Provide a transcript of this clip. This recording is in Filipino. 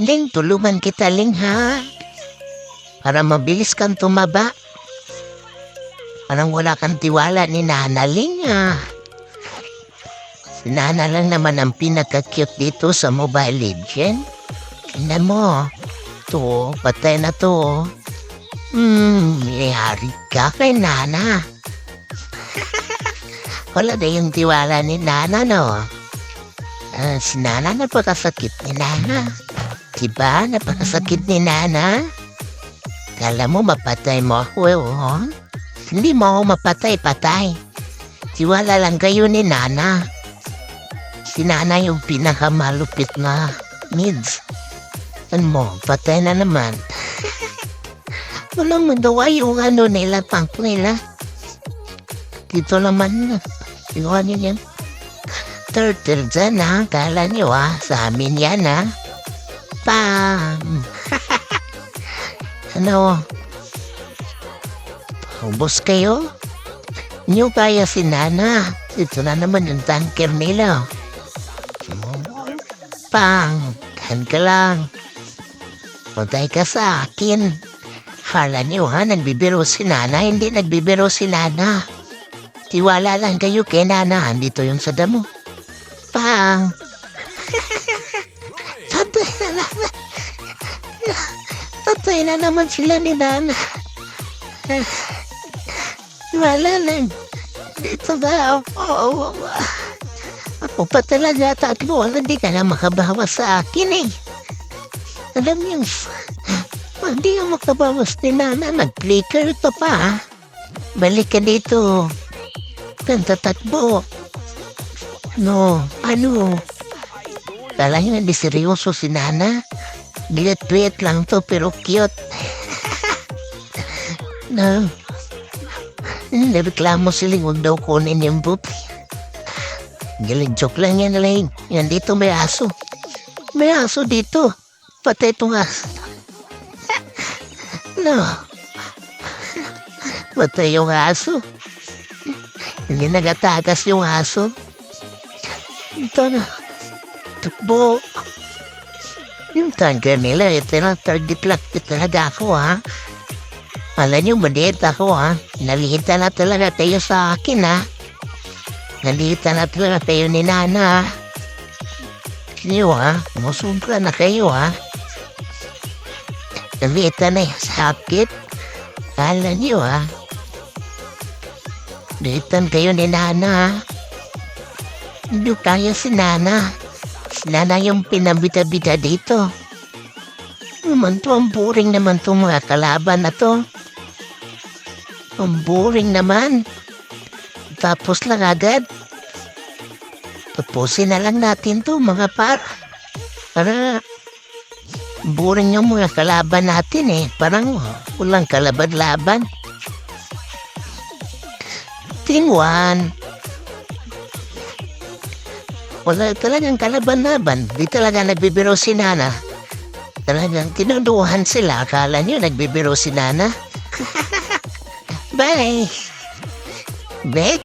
Ling, tulungan kita, Ling, ha? Para mabilis kang tumaba. Parang wala kang tiwala ni Nana, Ling, ha? Si Nana lang naman ang pinaka-cute dito sa Mobile Legend. Tingnan mo. To, patay na to. Hmm, may hari ka kay Nana. Wala na yung tiwala ni Nana, no? Ah, si Nana napakasakit ni Nana. Diba? Napakasakit ni Nana. Kala mo mapatay mo ako, eh, oh? Hindi mo ako mapatay-patay. Tiwala lang kayo ni Nana. Si Nana yung pinakamalupit na mids. Ano mo, patay na naman. Walang magawa yung ano nila, punk nila. Dito naman, yung ano yan. Turtle dyan ha, kala nyo ha, sa amin yan ha. Pam! ano? Ubus kayo? Nyo kaya si Nana. Ito na naman yung tanker nila. Pang! Kan ka lang. Puntay ka sa akin. Kala niyo ha, nagbibiro si Nana, hindi nagbibiro si Nana. Tiwala lang kayo kay Nana, andito yung sa damo. Pang! Tatay na naman. Na sila ni Nana. Wala lang. Dito ba? Oo. Ako pa talaga tatlo. Hindi ka na makabawas sa akin eh. Alam niyo, hindi ka makabawas ni Nana. Nag-flicker ka pa. Balik ka dito. Kanta takbo. No, ano? Niyo hindi seryoso si Nana? Gilit-gilit lang to pero cute. no. Nireklamo sila huwag daw kunin yung pupi. Galing joke lang yan, Ling. Yan dito may aso. May aso dito. Patay itong aso. no. Patay yung aso. Hindi nagatagas yung aso. Ito na. Tukbo. Yung tanker nila, ito na target lang talaga ako, ha? Alam niyo, maliit ako, ha? Nalihita na talaga tayo sa akin, ha? Nalihita na talaga tayo ni Nana, ha? Niyo, ha? Musubra na kayo, ha? Nalihita na yung sakit. Alam niyo, ha? Litan kayo ni Nana, ha? Hindi kaya si Nana. Si Nana yung pinabita-bita dito. Naman to, ang boring naman to mga kalaban na to. Ang boring naman. Tapos lang agad. Tapusin na lang natin to mga par. Para boring yung mga kalaban natin eh. Parang walang kalaban-laban. Tingwan. Wala talagang kalaban-laban. Di talaga nagbibiro si Nana. Talagang tinuduhan sila. Akala niyo nagbibiro si Nana. Bye. Bye.